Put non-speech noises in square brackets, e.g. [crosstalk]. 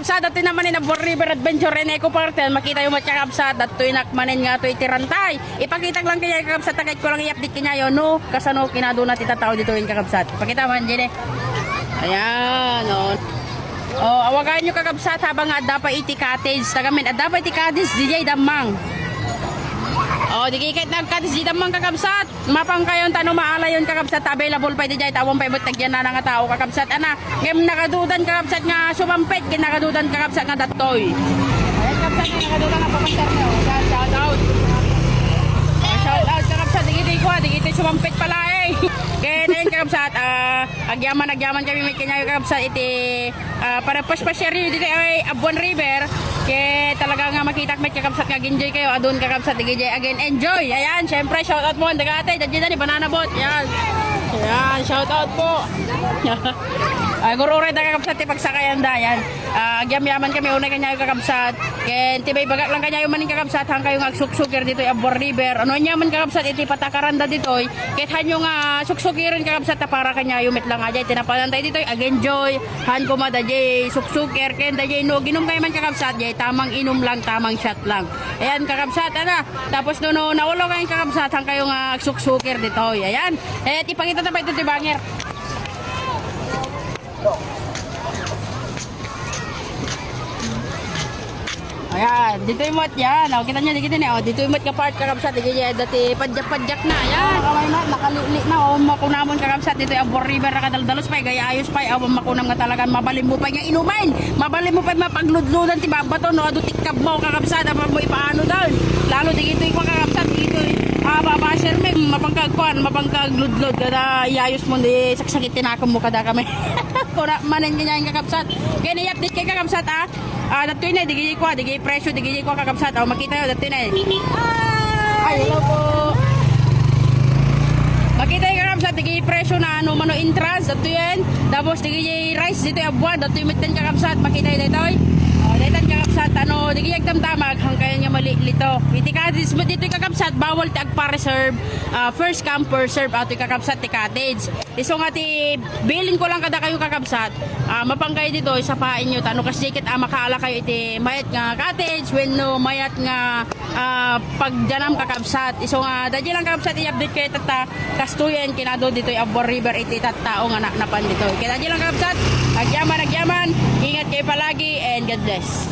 dati naman ni Nabor River Adventure and Eco yan, makita yung matkakabsat dati nakmanin nga to itirantay ipakita lang kanya kakabsat takit ko lang i-update kanya yun no? Kasano kinado na titatao dito yung kakabsat pakita man dyan eh ayan o. Oh, awagan nyo kakabsat habang adda pa iti cottage. Tagamin adda pa iti cottage DJ Damang Oh, di kahit nagkatis di damang kakabsat. Mapang kayon tanong maala yon kakabsat available pa di jay tawon pa ibot tagyan na nga tao kakabsat ana. Ngem nakadudan kakabsat nga sumampet kin nakadudan kakabsat nga datoy. Ayan kakabsat nga nakadudan nga pamantar na. Oh, shout out. Oh, shout out kakabsat digiti ko digiti sumampet pala eh. [laughs] Kaya na yun kakabsat, ah, agyaman agyaman kami may kanya kakabsat iti ah, para paspasya rin dito ay Abuan River. Kaya talaga nga makita may kakabsat nga enjoy kayo adun kakabsat digiti again enjoy. Ayan, syempre shout out mo ang dagate dadyan ni banana boat. Ayan. Ayan, shout out po. [laughs] Ay, guro rin na kakabsat ti pagsakayan da yan. Ah, agyam yaman kami unay kanya yung kakabsat. Ken tibay bagak lang kanya yung maning kakabsat hang kayo nga suksukir dito Abor River. Ano niya man kakabsat iti patakaranda dito. Ket hanyo nga suksukirin kakabsat ta para kanya yung lang aja tinapalan tayo dito again joy. Han ko mada jay suksukir ken da jay no ginom kayo man kakabsat jay tamang inom lang tamang shot lang. Ayan kakabsat ana. Tapos no no naulo kayo kakabsat hang kayo nga suksukir dito. Ayan. Eh ipakita ta pa ito ti. Ayan, dito yung mat yan. O, kita nyo, dito niya. O, dito yung mat ka part kakabsat. Dito yung dati padyak-padyak na. Ayan, kamay na, nakalili na. O, makunamon kakabsat. Dito yung Abor River na kadaldalos pa. Gaya ayos pa. O, makunam nga talagang mabalim mo pa nga inumain. Mabalim mo pa mapagludludan ti babato. No, ado tikab mo kakabsat. Apa mo ipaano daw. Lalo dito yung. Dito mapangkag kuan, mapangkag ludlod kada iayos mo di saksakit tinakam mo kada kami. [laughs] Kuna manen kanya yung kakabsat. Kaya ni-update kay kakabsat ah. Ah, datoy na digi ko, digi presyo, digi ko kakabsat. Oh, makita yo datoy na. Ay, hello po. Makita yung kakabsat, digi presyo na ano mano entrance, dato yan. Tapos digi rice dito yung buwan, dato yung mitan kakabsat, makita yung datoy. Oh, dito yung kakabsat, ano, digi yung damdamag, hangkaya niya mali lito. Iti ka, dito kakabsat, bawal ti agpa-reserve, ah, first come, first serve, ato kakabsat ti cottage. Iso nga ti, bilin ko lang kada kayo kakabsat, ah, mapanggay dito, isapain nyo, tano kasi dikit, ah, makaala kayo iti mayat nga cottage, when no, mayat nga ah, pagjanam kakabsat. Iso nga, dadya lang kakabsat, i-update kayo tata, kastuyan, kinado dito Abor River, iti tattao nga naknapan dito. Kaya dadya lang kakabsat, agyaman, agyaman, ingat kayo palagi, and God bless.